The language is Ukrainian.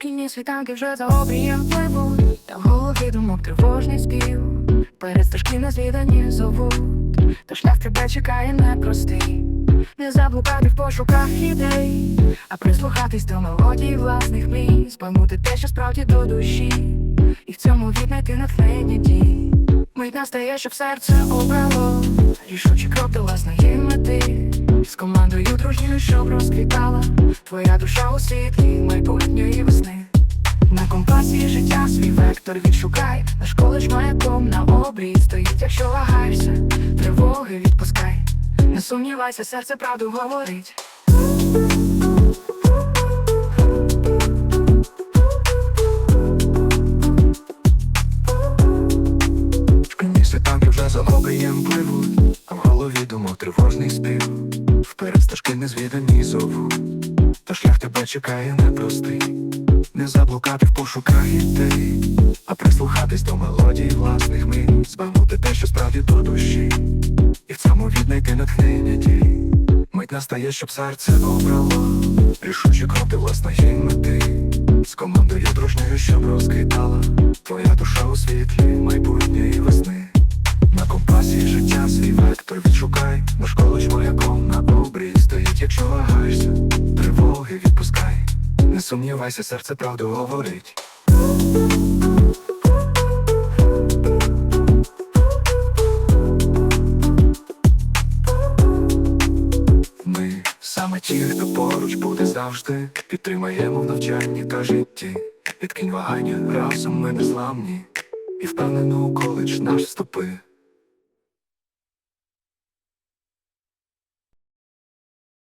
Шкільні світанки вже за обрієм пливуть, та в голові думок тривожний спів. Перед стежки незвідані зовуть, та шлях тебе чекає непростий. Не заблукати в пошуках ідей, а прислухатись до мелодій власних мрій, збагнути те, що справді до душі, і в цьому віднайти натхнення дій. Мить настає, щоб серце обрало рішучий крок до власної дружньою, щоб розквітала Твоя душа у світлі майбутньої весни. На компасі життя свій вектор відшукай, наш коледж маяком на обрій стоїть, якщо вагаєшся, тривоги відпускай. Не сумнівайся, серце правду говорить. Шкільні світанки вже за обрієм пливуть, тривожний спів. Вперед стежки незвідані зову, та шлях тебе чекає непростий. Не заблукати в пошуках ідей, а прислухатись до мелодій власних мрій, збагнути те, що справді до душі, і в цьому віднайти натхнення дій. Мить настає, щоб серце обрало, рішучі кроки власної мети, з командою дружньою, щоб розквітала твоя душа у світлі Не сумнівайся, серце правду говорить. Ми саме ті, хто поруч буде завжди, підтримаємо в навчанні та житті. Відкинь вагання, разом ми незламні, і впевнено у коледж наш стопи.